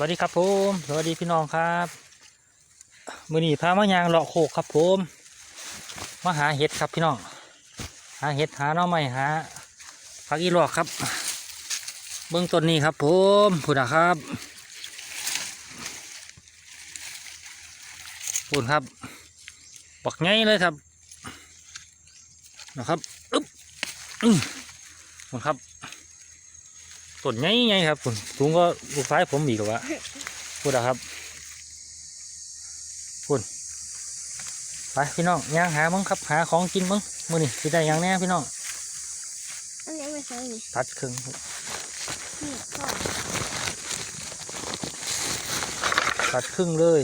วัสดีครับผมสวัสดีพี่น้องครับมือหนีพามายางเลาะโคกครับผมมาหาเห็ดครับพี่น้องหาเห็ดหาน่อไม้หาผักอีหลอกครับ เบื้องต้นนี้ครับผมพูดนะครับพูดครับปักไงเลยครับนะครับอึ๊บอืมพูดครับ ต้นใหญ่ๆครับคุณสูงก็ลูกซ้ายผมอีกว่าพูดนะครับคุณไปพี่น้องย่างหามึงครับ หาของกินมึงมือนี่สิได้หยังแน่พี่น้องอันนี้ไม่ใช่นี่ตัดครึ่งนี่พ่อตัดครึ่งเลย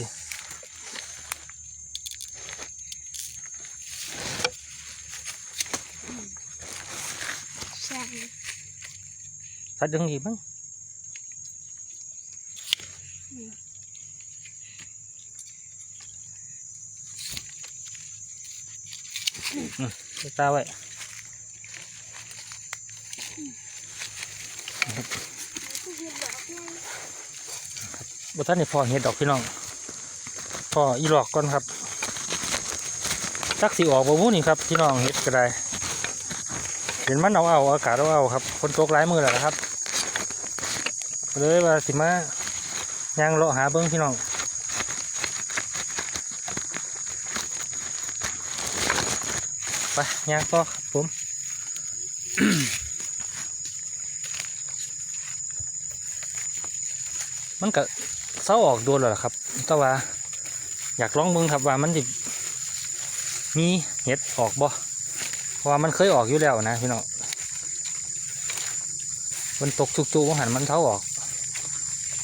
ตัดยังอีกมั้งอืมใส่ตาไว้บท่านนี่พอเห็ดดอกพี่น้องพออีหลอกก่อนครับจักสีออกบ่มู้นี่ครับพี่น้องเห็ดก็ได้เห็นมันเอาเอาอากาศเอาเอาครับคนตกหลายมือแล้วนะครับ เลยว่าสิมาย่างเลาะหาเบิ้งพี่น้องไปย่างต่อครับผมมันก็เศร้าออกโดนแล้วล่ะครับ แต่ว่า อยากลองเบิ่งครับว่ามันจะมีเห็ดออกบ่เพราะว่ามันเคยออกอยู่แล้วนะพี่น้องมันตกจุกๆว่หันมันเท้าออก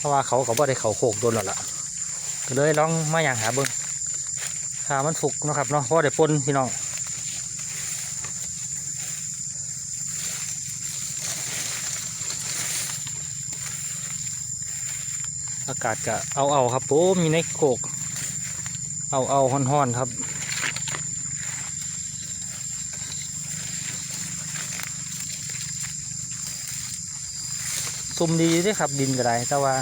เพราะว่าเขาเขาบ่ได้เขาโขกโดนแล้วล่ะก็เลยลองมาอย่างหาเบิ่งถ้ามันสุกนะครับเนาะเพราะได้ปนพี่น้องอากาศก็เอาเอาๆครับผมมีในโขกเอาเอาๆห่อนๆครับ ซุ่มดีเด้วยครับ ดินก็ได้แต่ว่า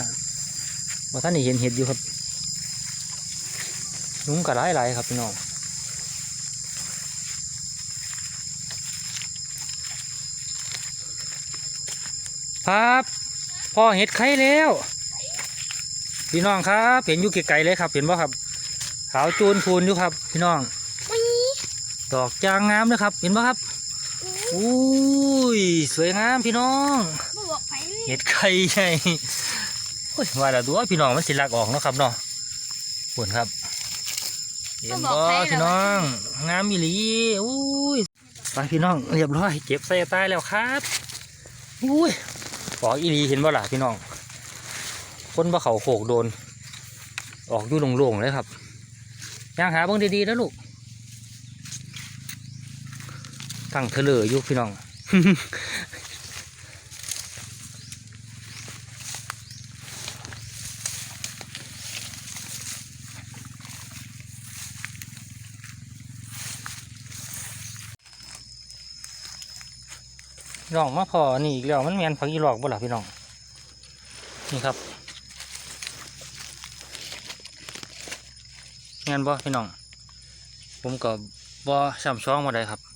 ว่าท่านนี่เห็นเห็ดอยู่ครับยุงก็หลายหลายๆครับพี่น้องครับพ่อเห็ดไข่แล้วพี่น้องครับเห็นอยู่ไกลๆเลยครับ เห็นป่ครับ ขาวจูนพูนอยู่ครับ พี่น้องไม่ดอกจางงามเลยครับ เห็นป่ครับ อุ้ยสวยงามพี่น้องบ่บอกไปเลยเห็ดไข่ใหญ่โอ้ยว่าแล้วตัวพี่น้องมันสิลักออกเนาะครับเนาะปวดครับเห็นบ่พี่น้อง งามอีหลีอุ้ยไปพี่น้องเรียบร้อยเก็บใส่ใต้แล้วครับอุ้ยปอกอีหลีเห็นบ่ล่ะพี่น้องคนบ่เขาโขกโดน ออกอยู่โล่งๆเลยครับย่างหาเบิ่งดีๆนะลูก ตั้งเถลออยู่พี่น้องน้องมาพอนี่อีกแล้วมันแมนผักอีหลอกบ่ล่ะพี่น้อง นี่ครับแมนบ่พี่น้อง ผมก็บ่ช้ำช้องมาได้ครับ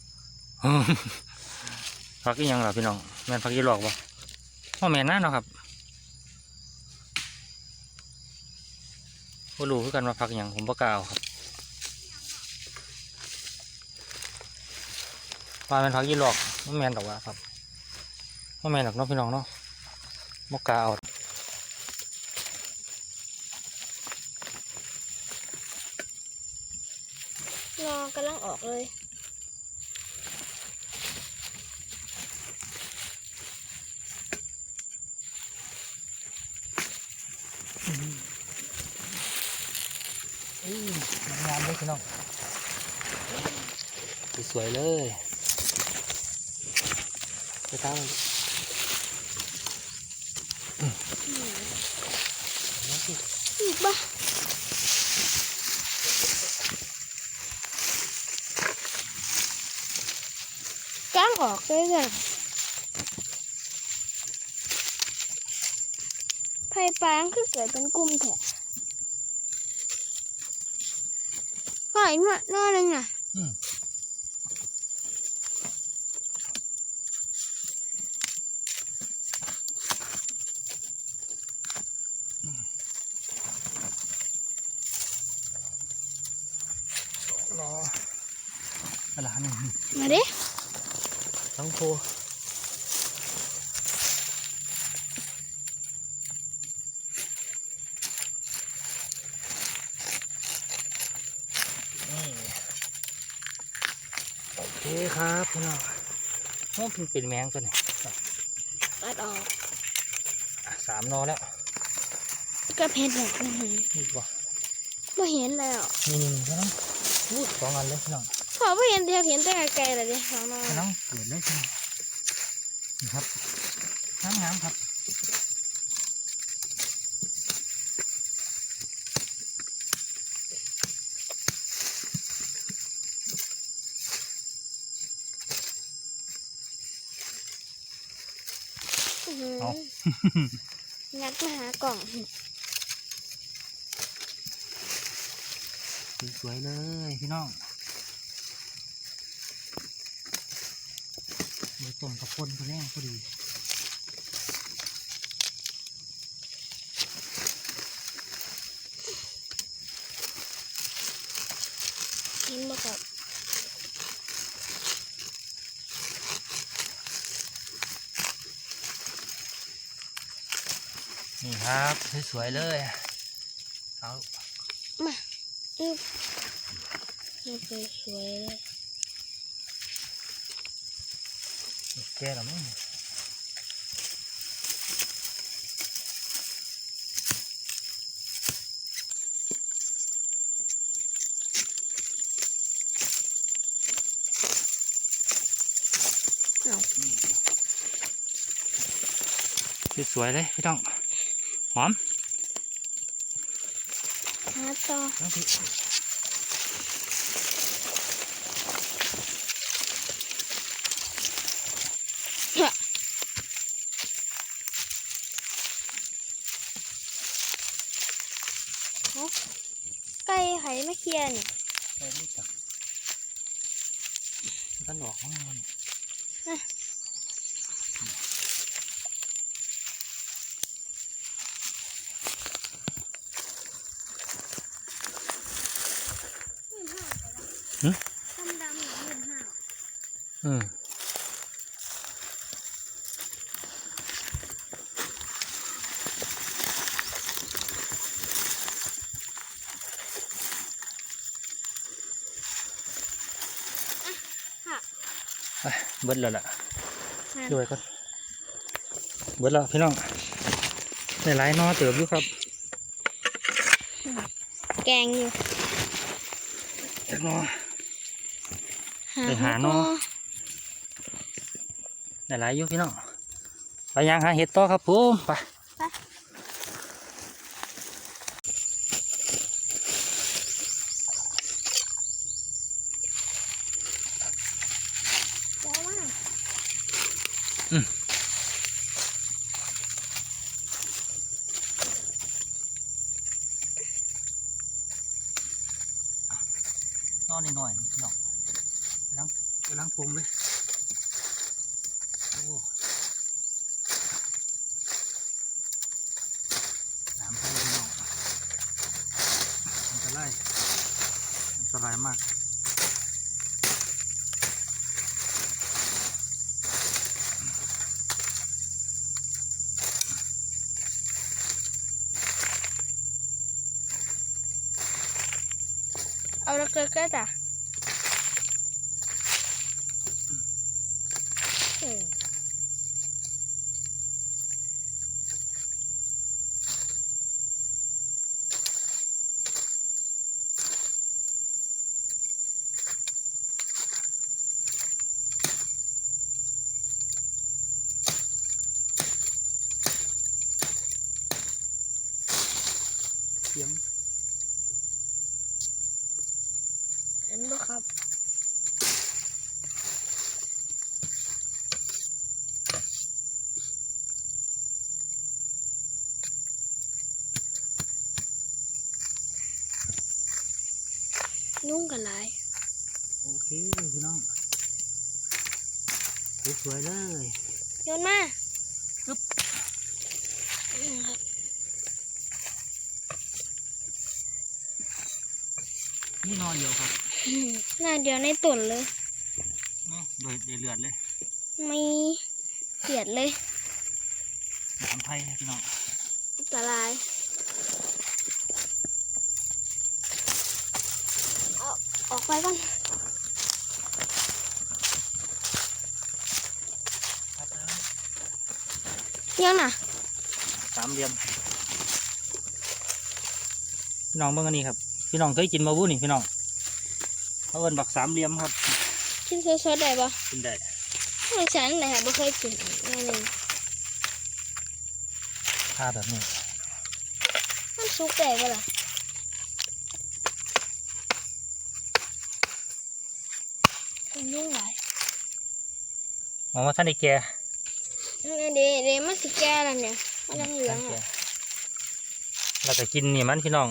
ผักอีหยังล่ะพี่น้องแมนผักอีหลอกบ่ว่าแมนน่าเนาะครับบ่รู้คือกันว่าผักอีหยังผมบ่กาเอาครับว่าแมนผักอีหลอกมันแมนดอกว่าครับว่าแม่นหรอกเนาะพี่น้องเนาะมกกาเอางอกำลังออกเลย งามเลยพี่น้องสวยๆเลยไปตามมันอีกบ่ก้างออกเลย กันไผ่ปลาคือเกิดเป็นกลุ่มแถะก็อีกหน่อยหน้อยหนึงอะอืมรออะไรนี่มาดิทั้งโค โอเคครับพี่น้องโอ้เป็นเป็นแมงตัวนี้ตัดออกอะสามนอแล้วก็เพชรแบบนี้นี่บ่ไม่เห็นแล้วนี่นี่นี่พี่น้องอู้สองอันเลยพี่น้องพอไม่เห็นเดียวเห็นแต่ไกลๆเลยดิสองน้อยพี่น้องเกิดเลยพี่น้องนี่ครับน้ำน้ำครับ อื้อหือ เอา งัดมาหากล่องสวยๆเลยพี่น้องเลยต้มกับคนตัวแรกพอดี เห็นบ่ครับ นี่ ครับ สวยๆเลย เอาอึ๊บนี่คือสวยเลยแก่แล้วมั้งเอาสวยๆเลยพี่น้อง หอมหาต่อทั้งที่ไก่ไข่มาเคลียร์นี่ใส่ไม่จับต้นหลอกของมัน ดำดำหนึ่งห้า อืมค่ะไปเบิดแล้วล่ะนั่นด้วยก่อนเบิดแล้วพี่น้องในหลายๆนอเติบอยู่ครับ แกงอยู่จักนอไปหาเนาะในหลายๆอยู่พี่น้องไปยังหาเห็ดต่อครับผมไปเจ้าว่านอนหน่อยๆพี่น้องกำลังกำลังปรุงเลยโอ้น้ำไทยพี่น้องอันตรายอันตรายมาก เอาแล้วเกิดก็จ้ะอืม เสียง เห็นบ่ครับ น ยุ่ง กันหลาย โอเคพี่น้องสวยๆเลยโยนมาปึ๊บอืมครับนี่นอนอยู่ครับอืมน่าเดียวในตุ่นเลยโดยเลือดเลยไม่เสียดเลยน้ำไผ่พี่น้องอันตรายเอาออกไปก่อนยังน่ะสามเหลี่ยมพี่น้องเบิ่งอันนี้ครับ พี่น้องเคยกินมาวุ้นี่พี่น้องเขาเอินบักสามเหลี่ยมครับ กินสดๆได้ปะกินได้ไม่ฉันเลยค่ะไม่เคยกินแน่เลยผ้าแบบนี้ มันสุกได้ปะล่ะ ยุ่งหลายมองว่าท่านได้แก่อันเดเดมันสิแก่แล้วเนี่ยมันเหลืองๆท่านแก่อะแล้วก็กินนี่มันพี่น้อง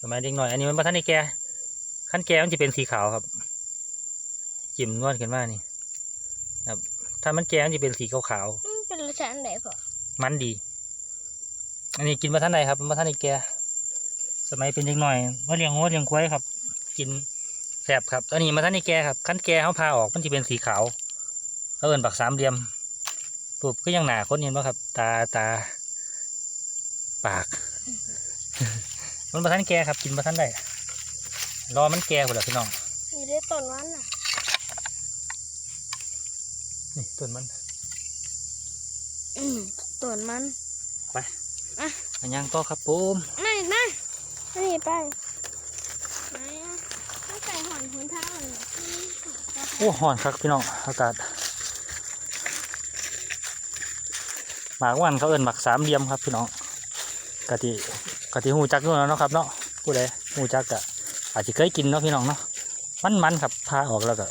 สมัยเด็กหน่อย อันนี้มันบ่ท่านได้แก่ขั้นแก่มันจะเป็นสีขาวครับจิ้มนวดขึ้นมานี่ ครับ ถ้ามันแก่มันจะเป็นสีขาวๆ มันเป็นรสชาติอันไหนพอมันดี อันนี้กินมาท่านใดครับมาท่านใดแกสมัยเป็นเด็กหน่อยว่าเลี้ยงงัวเลี้ยงควายครับ กิน แสบครับอันนี้มาท่านใดแกครับขั้นแกเขาพาออกมันจะเป็นสีขาวเขาเอินปักสามเหลี่ยมปุบก็ยังหนาคนเห็นป่ะครับ ตาตา ปาก มันมาท่านแกครับ กินมาท่านใดรอมันแก่หมดแล้วพี่น้องมีได้ต้นวันน่ะนี่ต้นมันอืมต้นมันอันยังก็ครับผมมาอีกมาอันนี้ไปไหนอะต้องใส่ หอนหุนเท้าเลยโอ้ห่อนครับพี่น้องอากาศหมากวันเขาเอินหมักสามเหลี่ยมครับพี่น้องกะทิกะทิหูจักนู่นแล้วเนาะครับเนาะผู้ใดหูจักกะอาจจะเคยกินเนาะพี่น้องเนาะมันมันๆครับพาออกแล้วก็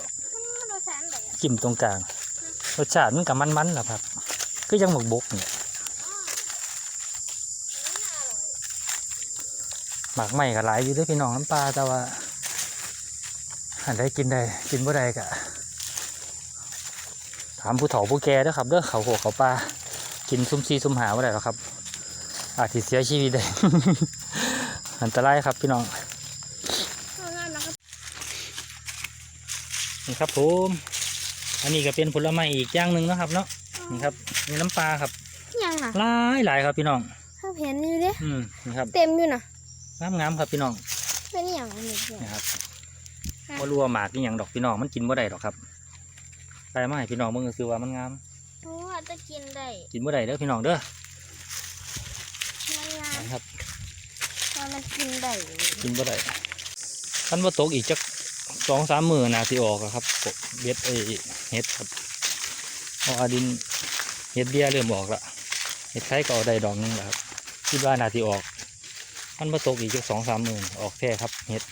มันรสชาติอันไหนอะจิ้มตรงกลางรสชาติมันกับมันมันแหละครับก็ยังหมกบกเนี่ยหมากใหม่ก็หลายอยู่ด้วยพี่น้องน้ำปลาแต่ว่า อันใดกินได้กินบ่ได้กะถามผู้เฒ่าผู้แก่เด้อครับเด้อเขาโหเขาปลากินซุ่มซีซุ่มหาบ่ได้หรอกครับ อาจจะเสียชีวิตได้ อันตรายครับพี่น้องเอางานนะครับนี่ครับผมอันนี้ก็เป็นผลไม้อีกอย่างหนึ่งเนาะครับ เนาะนี่ครับมีน้ำปลาครับยังอะหลายหลายครับพี่น้องถ้าเห็นอยู่เด้อืมนี่ครับ เต็มอยู่น่ะงามงามๆครับพี่น้องเป็นอย่างอันนี้เนี่ยนะครับ ค่ะว่ารัวาหมากนี่อย่างดอกพี่น้องมันกินบ่ได้หรอกครับไปมาให้พี่น้องเบิ่งก็คือว่ามันงามเพราะว่าจะกินได้ กินบ่ได้เด้อพี่น้องเด้อมันงามนะครับว่ามันกินได้กินบ่ได้คันว่าตกอีกจักสองสามมือนาสิออกอะครับกบเบ็ดเอ้ยเห็ดครับเอาอาดินเห็ดเบี้ยเริ่มออกละเห็ดไข่ก็เอาได้ดอกหนึงแล้วครับคิดว่านาสิออกคันว่าตกอีกจักสองสามมือออกแท้ครับเห็ด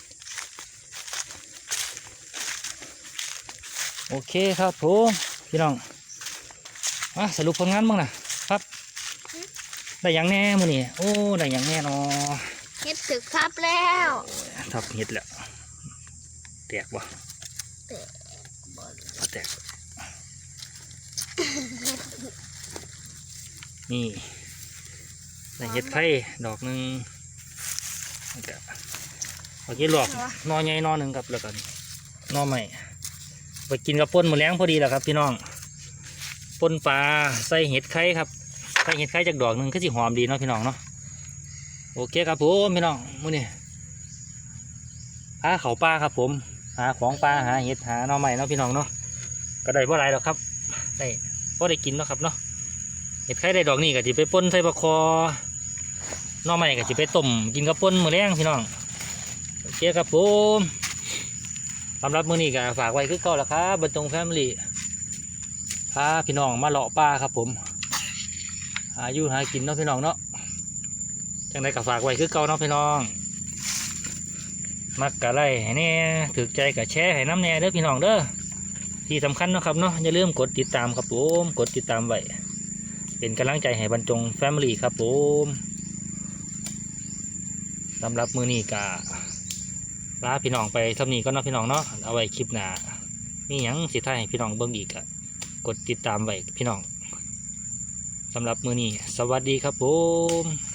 โอเคครับผมพี่น้องอะสรุปผลงานบ้างนะครับได้หยังแน่มือนี่โอ้ได้หยังแน่เนอเฮ็ดถึกทับแล้วทับเห็ดแล้วแตกบ่แตกบ่แตกนี่ได้เห็ดไข่ดอกหนึ่งแล้วก็เมื่อกี้หลอกนอใหญ่นอหนึ่งครับแล้วกันนอใหม่ ไปกินกับป่นหมูแล้งพอดีแหละครับ พี่น้องป่นปลาใส่เห็ดไข่ครับใส่เห็ดไข่จากดอกหนึ่งก็สิหอมดีเนาะพี่น้องเนาะโอเคครับผมพี่น้องมื้อนี้หาเขาปลาครับ ผม หาของปลาหาเห็ดหาหน่อใหม่เนาะพี่น้องเนาะก็ได้พ่ไรหรอกครับได้พ่ได้กินเนาะครับเนาะเห็ดไข่ได้ดอกนี่ก็จะไปป่นใส่ปลาคอหน่อใหม่ก็จะไปต้มกินกับป่นมือแรงพี่น้องโอเคครับผม สำหรับมื้อนี้ก็ฝากไว้คือเก่าละครับบรรจงแฟมิลี่พาพี่น้องมาเลาะปลาครับผมหาอยู่หากินเนาะพี่น้องเนาะจังไดก็ฝากไว้คือเก่าเนาะพี่น้อง มักกะไลให้แน่ถือใจกะแชร์ให้น้ำแน่เด้อพี่น้องเด้อที่สำคัญเนาะครับเนาะอย่าลืมกดติดตามครับผมกดติดตามไว้เป็นกำลังใจให้บรรจงแฟมิลี่ครับผมสำหรับมือนี้กะ ลาพี่น้องไปสำนีก็เนาะพี่น้องเนาะเอาไว้คลิปหน้ามีหยังสิท้ายให้พี่น้องเบิ่งอีกอะกดติดตามไว้พี่น้องสำหรับมือนี้ สวัสดีครับผม